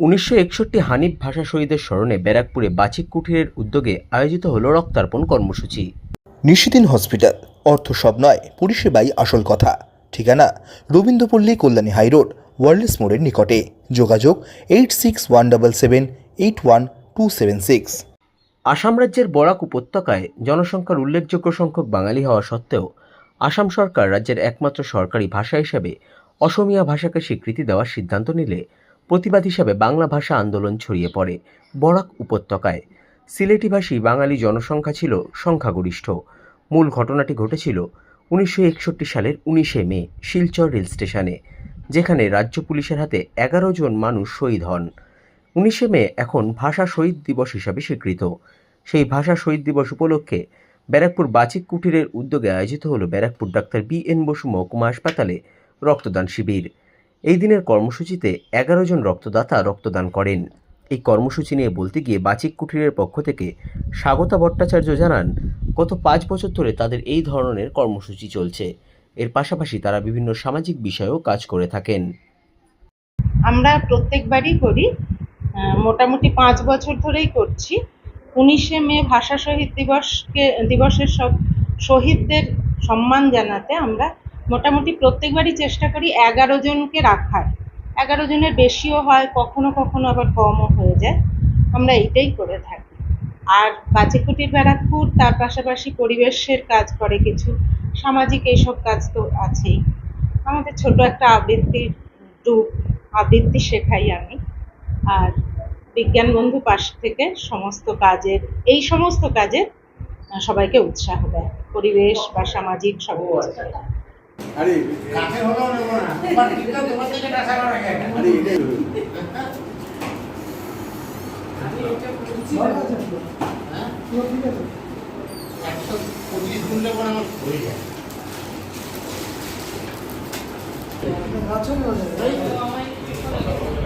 উনিশশো একষট্টি হানিফ ভাষা শহীদের স্মরণে ব্যারাকপুরে বাচিক কুঠিরের উদ্যোগে আয়োজিত হল রক্তার্পণ কর্মসূচি। নিশিদিন হসপিটাল অর্থ সব নয় পরিষেবাই আসল কথা। ঠিকানা রবীন্দ্রপল্লী কল্যাণী হাইরোড ওয়ার্ল্ডস মোড়ের নিকটে। যোগাযোগ eight six one double seven eight one two seven six. Assam রাজ্যের বরাক উপত্যকায় জনসংখ্যার উল্লেখযোগ্য সংখ্যক বাঙালি হওয়া সত্ত্বেও আসাম সরকার রাজ্যের একমাত্র সরকারি ভাষা হিসেবে অসমীয়া ভাষাকে স্বীকৃতি দেওয়ার সিদ্ধান্ত নিলে প্রতিবাদ হিসাবে বাংলা ভাষা আন্দোলন ছড়িয়ে পড়ে। বরাক উপত্যকায়। সিলেটিভাষী বাঙালি জনসংখ্যা ছিল সংখ্যাগরিষ্ঠ। মূল ঘটনাটি ঘটেছিল উনিশশো একষট্টি সালের উনিশে মে শিলচর রেল স্টেশনে, যেখানে রাজ্য পুলিশের হাতে এগারো জন মানুষ শহীদ হন। উনিশে মে এখন ভাষা শহীদ দিবস হিসাবে স্বীকৃত। সেই ভাষা শহীদ দিবস উপলক্ষে ব্যারাকপুর বাচিক কুটিরের উদ্যোগে আয়োজিত হলো Barrackpore doctor B N Basu মহকুমা হাসপাতালে রক্তদান শিবির। এই দিনের কর্মসূচিতে এগারো জন রক্তদাতা রক্তদান করেন। এই কর্মসূচি নিয়ে বলতে গিয়ে বাচিক কুটিরের পক্ষ থেকে স্বাগতা ভট্টাচার্য জানান, গত পাঁচ বছর ধরে তাদের এই ধরনের কর্মসূচি চলছে। এর পাশাপাশি তারা বিভিন্ন সামাজিক বিষয়েও কাজ করে থাকেন। আমরা প্রত্যেকবারই করি মোটামুটি পাঁচ বছর ধরেই করছি। উনিশে মে ভাষা শহীদ দিবসকে, দিবসের সব শহীদদের সম্মান জানাতে আমরা মোটামুটি প্রত্যেকবারই চেষ্টা করি এগারো জনকে রাখার। এগারো জনের বেশিও হয় কখনো কখনো আবার কমও হয়ে যায়। আমরা এইটাই করে থাকি। আর বাচিকুটির ব্যারাকপুর তার পাশাপাশি পরিবেশের কাজ করে কিছু। সামাজিক এইসব কাজ তো আছেই। আমাদের ছোট একটা আবৃত্তির গ্রুপ আবৃত্তি শেখাই আমি। আর বিজ্ঞান বন্ধু পাশ থেকে সমস্ত কাজের এই সমস্ত কাজে সবাইকে উৎসাহ দেয়। পরিবেশ বা সামাজিক সব আরে কাছে হলো না তোমার কিন্তু তোমার থেকে টাকা করা যায় আরে এটাই একশো পঁচিশ গুণলে পরে আমার হয়ে যায়। আলাপ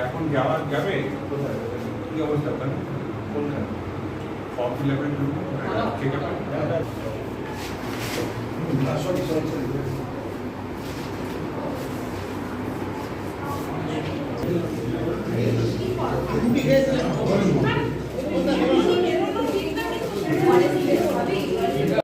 এখন যাওয়া যাবে কোথায় কি অবস্থা ওখানে কোনখানে ফর্ম ফিল আপের জন্য চেক আপ